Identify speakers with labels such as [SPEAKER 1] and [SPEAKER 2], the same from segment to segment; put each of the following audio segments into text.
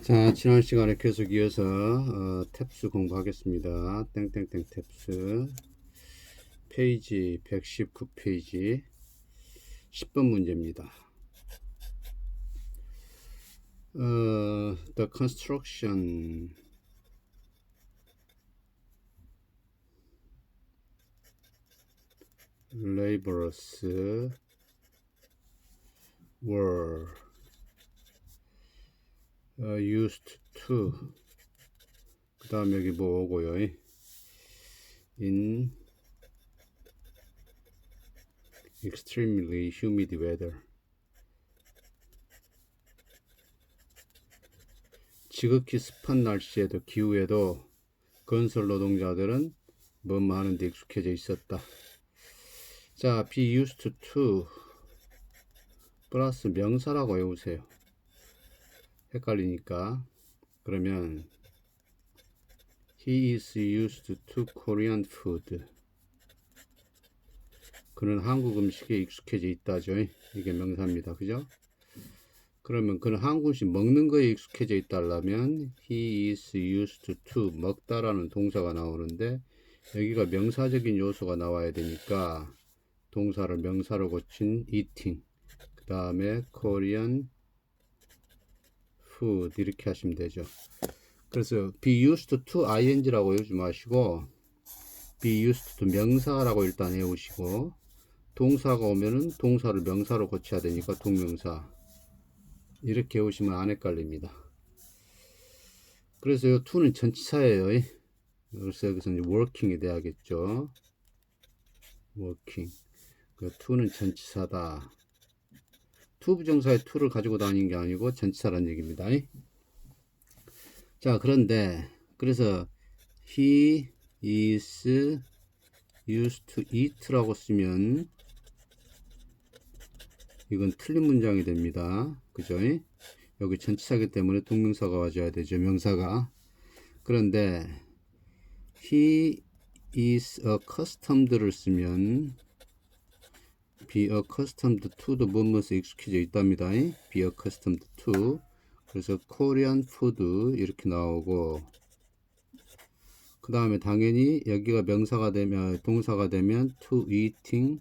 [SPEAKER 1] 자, 지난 시간에 계속 이어서 어, 탭스 공부하겠습니다. 땡땡땡 탭스 페이지 119페이지 10번 문제입니다. 어, the construction laborers were 어, used to. 그 다음 여기 뭐 오고요. in extremely humid weather. 지극히 습한 날씨에도 기후에도 건설 노동자들은 뭐뭐 하는데 익숙해져 있었다. 자 be used to 플러스 명사라고 외우세요 헷갈리니까. 그러면 he is used to Korean food. 그는 한국 음식에 익숙해져 있다죠. 이게 명사입니다. 그죠? 그러면 그는 한국 음식 먹는 거에 익숙해져 있다면 he is used to 먹다라는 동사가 나오는데 여기가 명사적인 요소가 나와야 되니까 동사를 명사로 고친 eating 그 다음에 Korean food 이렇게 하시면 되죠. 그래서 be used to ing라고 외우지 마시고 be used to 명사라고 일단 외우시고 동사가 오면은 동사를 명사로 고쳐야 되니까 동명사 이렇게 외우시면 안 헷갈립니다. 그래서 이 to는 전치사예요. 그래서 여기서 이제 working이 돼야겠죠. working. 그 to는 전치사다. 투 부정사의 투를 가지고 다니는 게 아니고 전치사라는 얘기입니다. 자, 그런데 그래서 he is used to eat라고 쓰면 이건 틀린 문장이 됩니다. 그죠? 여기 전치사기 때문에 동명사가 와줘야 되죠. 명사가. 그런데 he is accustomed를 쓰면 be accustomed to도 뭐뭐서 익숙해져 있답니다. be accustomed to 그래서 Korean food 이렇게 나오고 그 다음에 당연히 여기가 명사가 되면 동사가 되면 to eating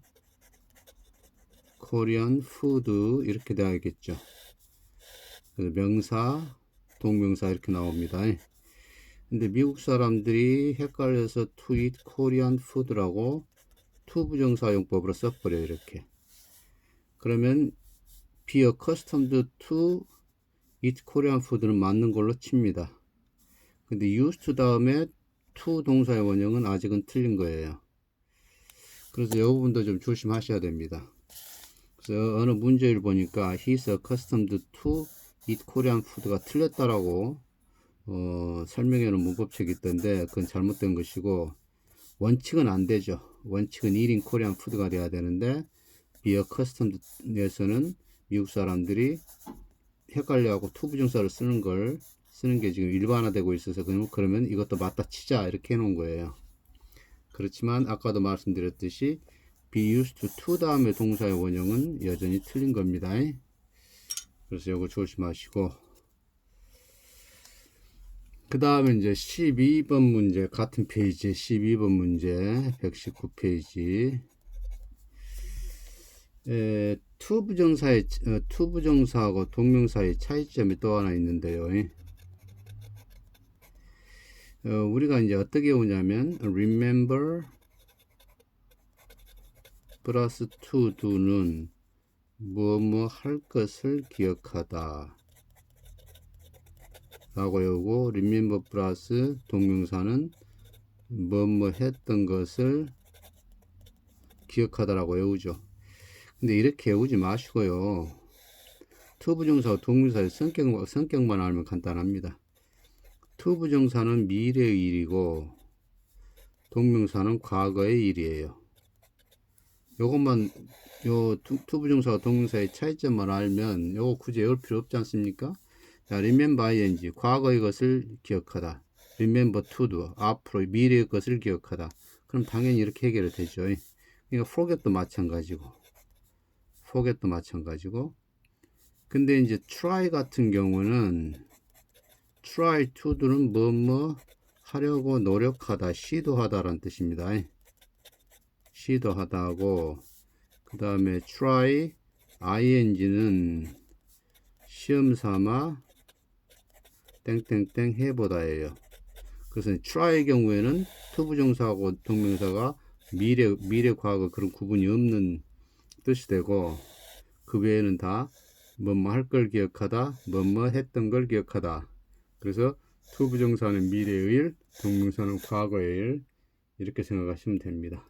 [SPEAKER 1] Korean food 이렇게 되어야겠죠. 명사 동명사 이렇게 나옵니다. 근데 미국 사람들이 헷갈려서 to eat Korean food라고 투부정사용법으로 써버려요 이렇게. 그러면 accustomed to eat Korean food는 맞는 걸로 칩니다. 근데 used 다음에 to 동사의 원형은 아직은 틀린 거예요. 그래서 이 부분도 좀 조심하셔야 됩니다. 그래서 어느 문제를 보니까 he's accustomed to eat Korean food가 틀렸다라고 어, 설명해 놓은 문법책이 있던데 그건 잘못된 것이고 원칙은 안 되죠. 원칙은 1인 코리안 푸드가 돼야 되는데 비어 커스텀에서는 미국 사람들이 헷갈려하고 투부정사를 쓰는 걸 쓰는 게 지금 일반화되고 있어서 그러면 이것도 맞다 치자 이렇게 해놓은 거예요. 그렇지만 아까도 말씀드렸듯이 be used to to 다음에 동사의 원형은 여전히 틀린 겁니다. 그래서 이거 조심하시고 그 다음에 이제 12번 문제 같은 페이지 12번 문제 119페이지. 에, 투부정사의 어, 투부정사하고 동명사의 차이점이 또 하나 있는데요. 어, 우리가 이제 어떻게 오냐면 remember 플러스 to do는 뭐뭐 할 것을 기억하다 라고 외우고 remember 플러스 동명사는 뭐뭐 했던 것을 기억하다라고 외우죠. 근데 이렇게 외우지 마시고요. 투부정사와 동명사의 성격, 성격만 알면 간단합니다. 투부정사는 미래의 일이고 동명사는 과거의 일이에요. 요것만 요 투부정사와 동명사의 차이점만 알면 요거 굳이 외울 필요 없지 않습니까? 자, remember ing 과거의 것을 기억하다. remember to do 앞으로 미래의 것을 기억하다. 그럼 당연히 이렇게 해결이 되죠. 그러니까 forget도 마찬가지고 forget도 마찬가지고 근데 이제 try 같은 경우는 try to는 뭐뭐 하려고 노력하다, 시도하다라는 뜻입니다. 시도하다고 그 다음에 try ing는 시험 삼아 땡땡땡 해보다예요. 그래서 try의 경우에는 투부정사하고 동명사가 미래 미래 과거 그런 구분이 없는 뜻이 되고 그 외에는 다 뭐뭐 할 걸 기억하다, 뭐뭐 했던 걸 기억하다. 그래서 투부정사는 미래의 일, 동명사는 과거의 일 이렇게 생각하시면 됩니다.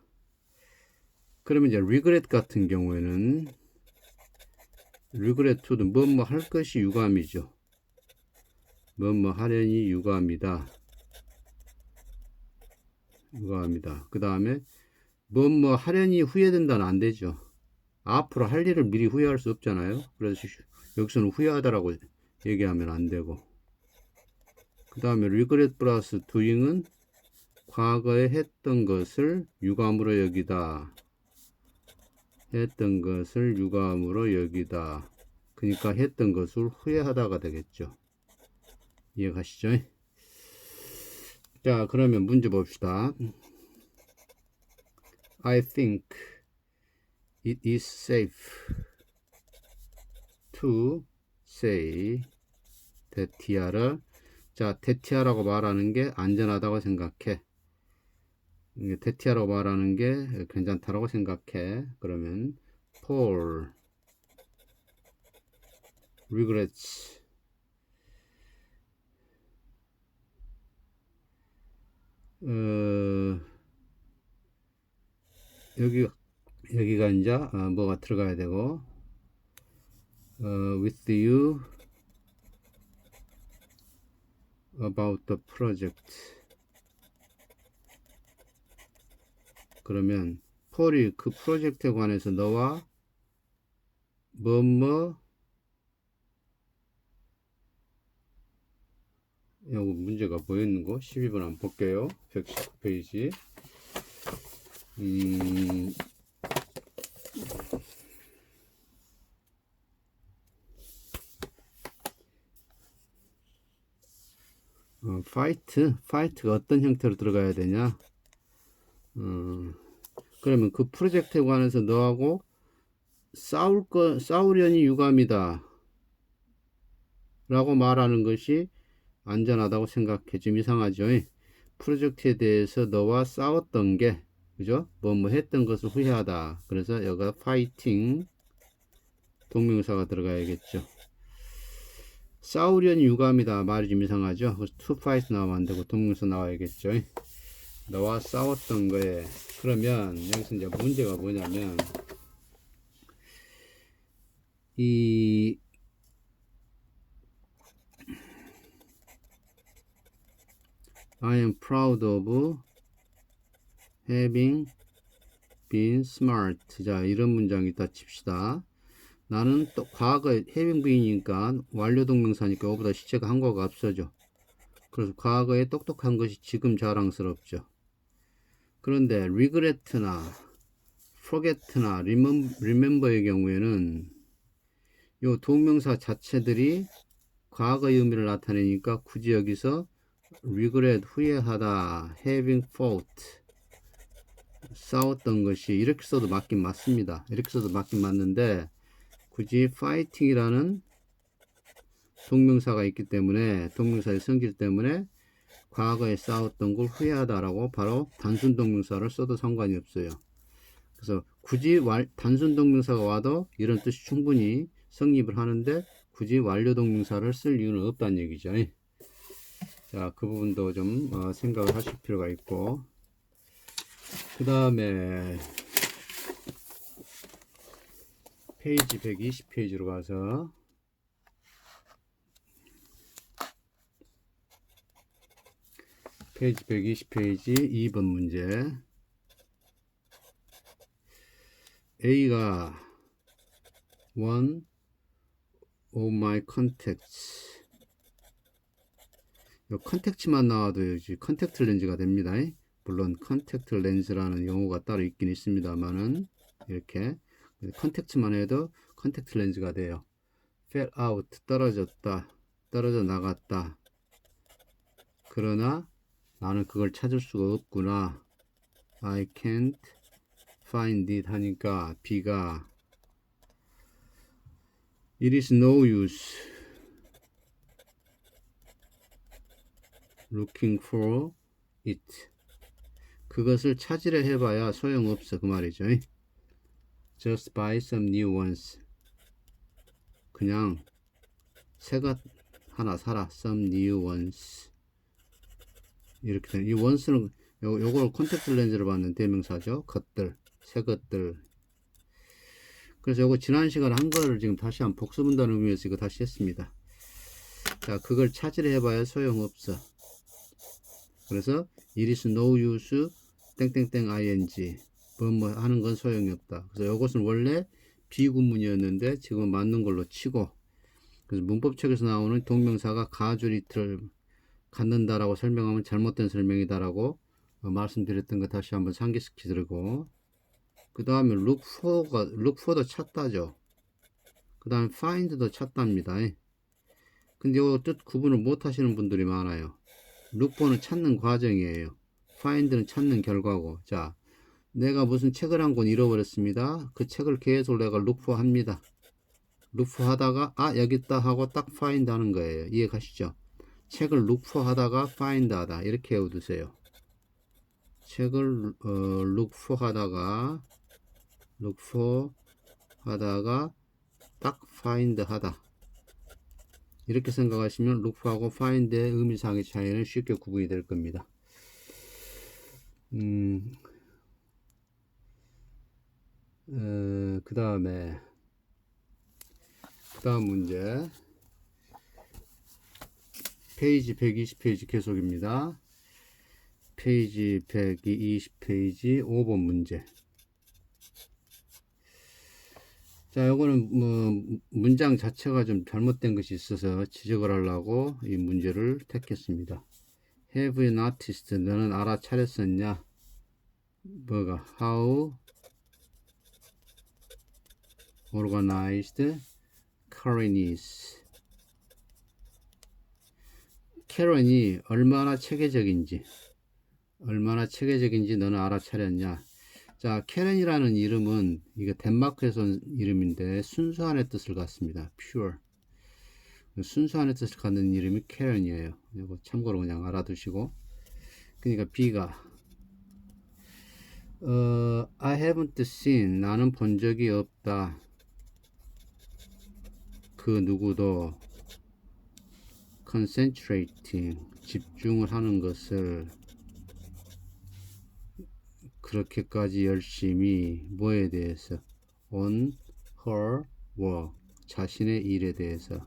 [SPEAKER 1] 그러면 이제 regret 같은 경우에는 regret to는 뭐뭐 할 것이 유감이죠. 뭐뭐 하려니 유감이다. 유감이다. 그 다음에 뭐뭐 하려니 후회된다는 안 되죠. 앞으로 할 일을 미리 후회할 수 없잖아요. 그래서 여기서는 후회하다라고 얘기하면 안 되고. 그 다음에 regret 플러스 doing은 과거에 했던 것을 유감으로 여기다. 했던 것을 유감으로 여기다. 그러니까 했던 것을 후회하다가 되겠죠. 이해가시죠? 자, 그러면 문제 봅시다. I think it is safe to say 대티아를 자, 대티아라고 말하는 게 안전하다고 생각해. 대티아라고 말하는 게 괜찮다라고 생각해. 그러면 Paul regrets 어, 여기 여기가 이제 어, 뭐가 들어가야 되고 어, with you about the project. 그러면 폴이 그 프로젝트에 관해서 너와 뭐뭐 여기 문제가 보이는 거 12번 한번 볼게요. 119페이지. 음, 어, 파이트 파이트가 어떤 형태로 들어가야 되냐? 어, 그러면 그 프로젝트에 관해서 너하고 싸울 거 싸우려니 유감이다. 라고 말하는 것이 안전하다고 생각해. 좀 이상하죠. 프로젝트에 대해서 너와 싸웠던 게 그죠? 뭐뭐 했던 것을 후회하다. 그래서 여기가 파이팅. 동명사가 들어가야겠죠. 싸우려니 유감이다. 말이 좀 이상하죠. to fight 나오면 안 되고 동명사 나와야겠죠. 너와 싸웠던 거에. 그러면 여기서 이제 문제가 뭐냐면 이 I am proud of having been smart. 자, 이런 문장이 있다 칩시다. 나는 또 과거에 having been이니까 완료 동명사니까 오보다 시체가 한국어가 앞서죠. 그래서 과거에 똑똑한 것이 지금 자랑스럽죠. 그런데 regret나 forget나 remember의 경우에는 요 동명사 자체들이 과거의 의미를 나타내니까 굳이 여기서 regret 후회하다 having fault 싸웠던 것이 이렇게 써도 맞긴 맞습니다. 이렇게 써도 맞긴 맞는데 굳이 fighting이라는 동명사가 있기 때문에 동명사의 성질 때문에 과거에 싸웠던 걸 후회하다라고 바로 단순 동명사를 써도 상관이 없어요. 그래서 굳이 단순 동명사가 와도 이런 뜻이 충분히 성립을 하는데 굳이 완료 동명사를 쓸 이유는 없다는 얘기죠. 자, 그 부분도 좀 어, 생각을 하실 필요가 있고. 그 다음에 페이지 120페이지로 가서 페이지 120페이지 2번 문제. A가 one of my contacts. 요 컨택츠만 나와도 여기 컨택트 렌즈가 됩니다. 물론 컨택트 렌즈라는 용어가 따로 있긴 있습니다만은 이렇게 컨택트만 해도 컨택트 렌즈가 돼요. fell out 떨어졌다 떨어져 나갔다 그러나 나는 그걸 찾을 수가 없구나. I can't find it 하니까 B가 It is no use looking for it. 그것을 찾으려 해봐야 소용없어 그 말이죠. Just buy some new ones. 그냥 새것 하나 사라. Some new ones. 이렇게 되는 이 ones는 요, 요걸 콘택트 렌즈로 받는 대명사죠. 것들, 새 것들. 그래서 요거 지난 시간에 한 거를 지금 다시 한 복습한다는 의미에서 이거 다시 했습니다. 자, 그걸 찾으려 해봐야 소용없어. 그래서 it is no use 땡땡땡 ing 뭐뭐 하는 건 소용이 없다. 그래서 이것은 원래 비구문이었는데 지금 맞는 걸로 치고 그래서 문법책에서 나오는 동명사가 가주리틀을 갖는다라고 설명하면 잘못된 설명이다라고 어, 말씀드렸던 거 다시 한번 상기시키드리고 그 다음에 look for가 look for도 찾다죠. 그 다음에 find도 찾답니다. 근데 이뜻 구분을 못 하시는 분들이 많아요. For는 찾는 과정이에요. find는 찾는 결과고 자 내가 무슨 책을 한 권 잃어버렸습니다. 그 책을 계속 내가 look for 합니다. look for 하다가 아 여기 있다 하고 딱 find 하는 거예요. 이해 가시죠? 책을 look for 하다가 find 하다 이렇게 외워두세요. 책을 어, look for 하다가 look for 하다가 딱 find 하다 이렇게 생각하시면 look for하고 find의 의미상의 차이는 쉽게 구분이 될 겁니다. 음, 어, 그 다음에 그 다음 문제 페이지 120페이지 계속입니다. 페이지 120페이지 5번 문제 자, 요거는 뭐 문장 자체가 좀 잘못된 것이 있어서 지적을 하려고 이 문제를 택했습니다. Have you noticed? 너는 알아차렸었냐? 뭐가 how organized Karen is. 캐런이 얼마나 체계적인지, 얼마나 체계적인지 너는 알아차렸냐? 자, 캐런이라는 이름은 이거 덴마크에서 온 이름인데 순수한의 뜻을 갖습니다. pure. 순수한의 뜻을 갖는 이름이 캐런이에요. 이거 참고로 그냥 알아두시고. 그러니까 B가 어, I haven't seen 나는 본 적이 없다. 그 누구도 concentrating 집중을 하는 것을 그렇게까지 열심히 뭐에 대해서? On her work 자신의 일에 대해서.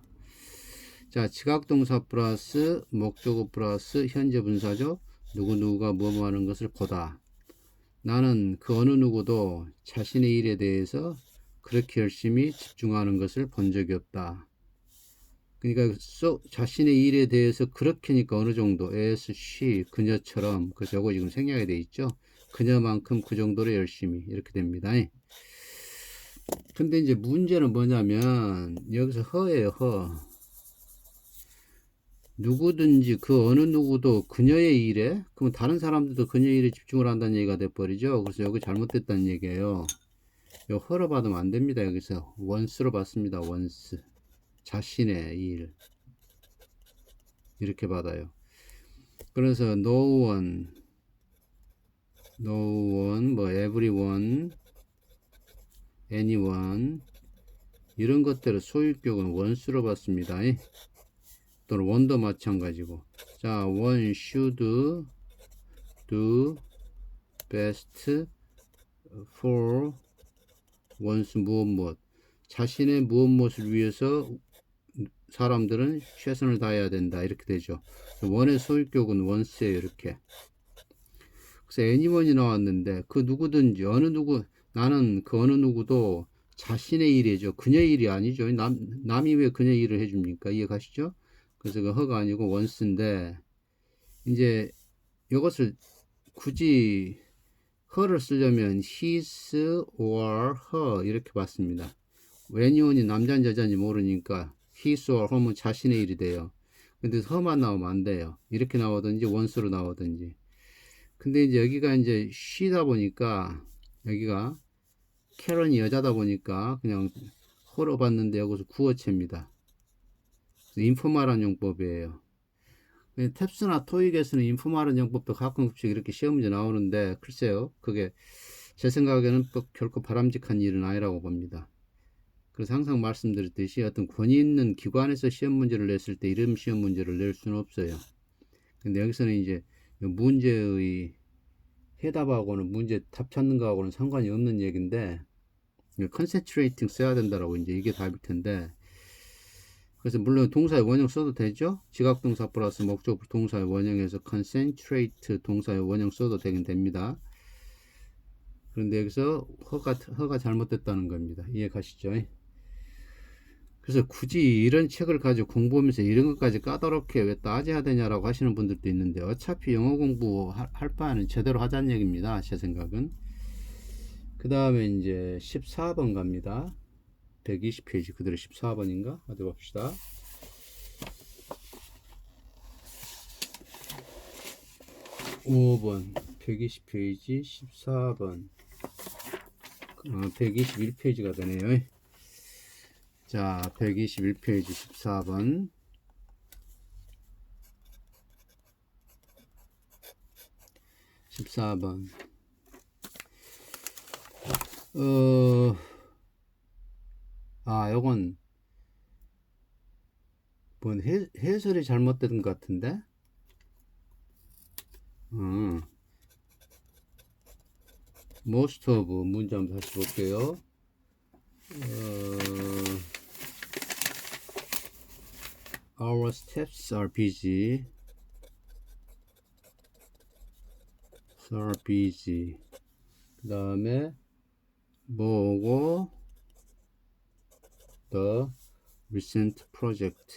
[SPEAKER 1] 자 지각동사 플러스 목적어 플러스 현재 분사죠? 누구누구가 뭐뭐 하는 것을 보다. 나는 그 어느 누구도 자신의 일에 대해서 그렇게 열심히 집중하는 것을 본 적이 없다. 그러니까 소, 자신의 일에 대해서 그렇게니까 어느 정도? as, she, 그녀처럼. 그 저거 지금 생략이 돼 있죠 그녀만큼 그 정도로 열심히 이렇게 됩니다. 근데 이제 문제는 뭐냐면 여기서 허예요 허. 누구든지 그 어느 누구도 그녀의 일에 그러면 다른 사람들도 그녀의 일에 집중을 한다는 얘기가 돼버리죠. 그래서 여기 잘못됐다는 얘기예요. 요 허로 받으면 안 됩니다 여기서. 원스로 받습니다 원스 자신의 일. 이렇게 받아요. 그래서 no one no one, 뭐 everyone, anyone 이런 것들을 소유격은 원수로 받습니다. 또는 원도 마찬가지고. 자 one should do best for 원수 무엇 무엇. 자신의 무엇 무엇을 위해서 사람들은 최선을 다해야 된다. 이렇게 되죠. 원의 소유격은 원스예요 이렇게 그래서 애니원이 나왔는데 그 누구든지 어느 누구 나는 그 어느 누구도 자신의 일이죠. 그녀의 일이 아니죠. 남, 남이 왜 그녀의 일을 해줍니까? 이해 가시죠? 그래서 그 허가 아니고 원스인데 이제 이것을 굳이 허를 쓰려면 his or her 이렇게 봤습니다. 애니원이 남자인지 여자인지 모르니까 his or her는 자신의 일이 돼요. 근데 허만 나오면 안 돼요. 이렇게 나오든지 원수로 나오든지. 근데 이제 여기가 이제 쉬다 보니까 여기가 캐런이 여자다 보니까 그냥 호로 봤는데 여기서 구어체입니다. 인포말한 용법이에요. 탭스나 토익에서는 인포말한 용법도 가끔씩 이렇게 시험 문제 나오는데 글쎄요 그게 제 생각에는 또 결코 바람직한 일은 아니라고 봅니다. 그래서 항상 말씀드렸듯이 어떤 권위 있는 기관에서 시험 문제를 냈을 때 이름 시험 문제를 낼 수는 없어요. 근데 여기서는 이제 문제의 해답하고는 문제 답 찾는 거하고는 상관이 없는 얘기인데 컨센트레이팅 써야 된다라고 이제 이게 답일 텐데 그래서 물론 동사의 원형 써도 되죠? 지각동사 플러스 목적 동사의 원형에서 concentrate 동사의 원형 써도 되긴 됩니다. 그런데 여기서 허가 허가 잘못됐다는 겁니다. 이해 가시죠 그래서 굳이 이런 책을 가지고 공부하면서 이런 것까지 까다롭게 왜 따져야 되냐라고 하시는 분들도 있는데 어차피 영어 공부 할 바에는 제대로 하자는 얘기입니다 제 생각은 그 다음에 이제 14번 갑니다. 120페이지 그대로 14번인가? 어디 봅시다. (5번) 120페이지 14번 어, 121페이지가 되네요 자 121페이지 14번 (14번) 어, 아, 요건, 뭔 해, 해설이 잘못된 것 같은데? 음. most of 한번 다시 볼게요. 어, our steps are busy. are busy. 그 다음에 뭐고? The recent project.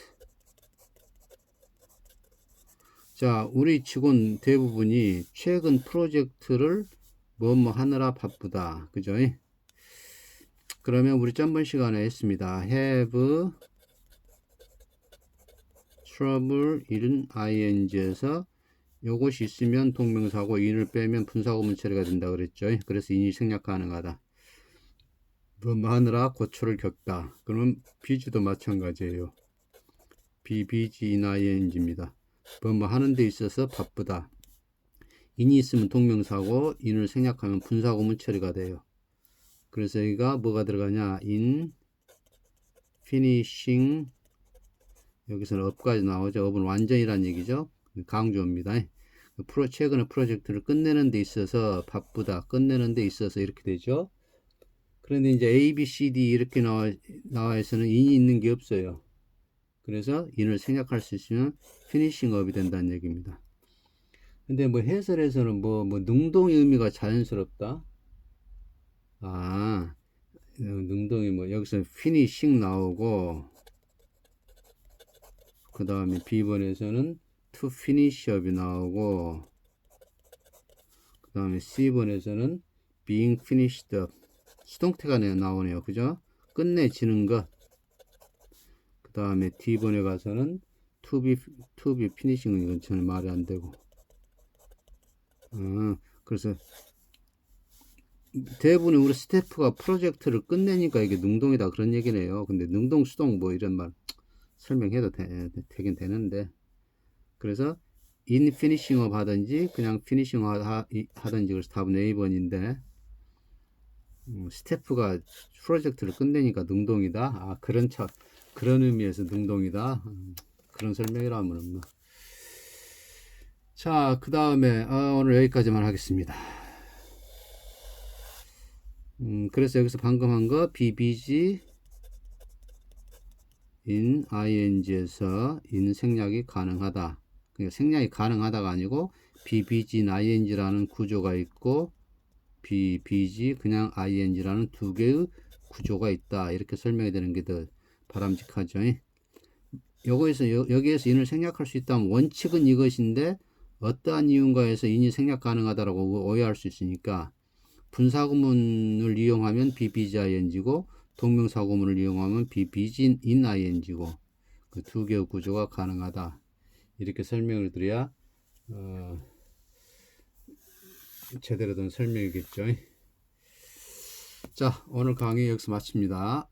[SPEAKER 1] 자 우리 직원 대부분이 최근 프로젝트를 뭐뭐 하느라 바쁘다. 그죠? 그러면 우리 짬번 시간에 했습니다. Have trouble 이른 ing에서 요것이 있으면 동명사고 인을 빼면 분사구문 처리가 된다 그랬죠. 그래서 인이 생략 가능하다. 뭐 하느라 고초를 겪다. 그러면 비지도 마찬가지예요. 비비지 인 ing입니다. 뭐 하는 데 있어서 바쁘다. 인이 있으면 동명사고 인을 생략하면 분사구문 처리가 돼요. 그래서 여기가 뭐가 들어가냐? in finishing 여기서는 업까지 나오죠. 업은 완전이란 얘기죠. 강조입니다. 프로, 최근에 프로젝트를 끝내는 데 있어서 바쁘다. 끝내는 데 있어서 이렇게 되죠. 그런데 이제 A, B, C, D 이렇게 나와, 나와서는 인이 있는 게 없어요. 그래서 인을 생략할 수 있으면 피니싱 업이 된다는 얘기입니다. 근데 뭐 해설에서는 뭐, 뭐, 능동의 의미가 자연스럽다. 아, 능동이 뭐, 여기서 피니싱 나오고, 그 다음에 B번에서는 to finish up이 나오고 그 다음에 C번에서는 being finished up. 수동태가 나오네요. 그죠? 끝내지는 것 그 다음에 D번에 가서는 to be, to be finishing. 이건 저는 말이 안 되고. 어, 그래서 대부분의 우리 스태프가 프로젝트를 끝내니까 이게 능동이다. 그런 얘기네요. 근데 능동 수동 뭐 이런 말 설명해도 되, 되긴 되는데 그래서 finishing up 하든지 그냥 finishing 하든지 그래서 답은 A번인데 음, 스태프가 프로젝트를 끝내니까 능동이다. 아 그런 차 그런 의미에서 능동이다. 음, 그런 설명이라면 뭐. 자, 그 다음에 아, 오늘 여기까지만 하겠습니다. 음, 그래서 여기서 방금 한 거 BBG in ing에서 in 생략이 가능하다. 그러니까 생략이 가능하다가 아니고 BBG, ING라는 구조가 있고 BBG, 그냥 ING라는 두 개의 구조가 있다. 이렇게 설명이 되는 게 더 바람직하죠. 여기에서 여기에서 인을 생략할 수 있다면 원칙은 이것인데 어떠한 이유인가에서 인이 생략 가능하다라고 오해할 수 있으니까 분사구문을 이용하면 BBG ING고 동명사구문을 이용하면 BBG in ING고 그 두 개의 구조가 가능하다. 이렇게 설명을 드려야 어, 제대로 된 설명이겠죠. 자, 오늘 강의 여기서 마칩니다.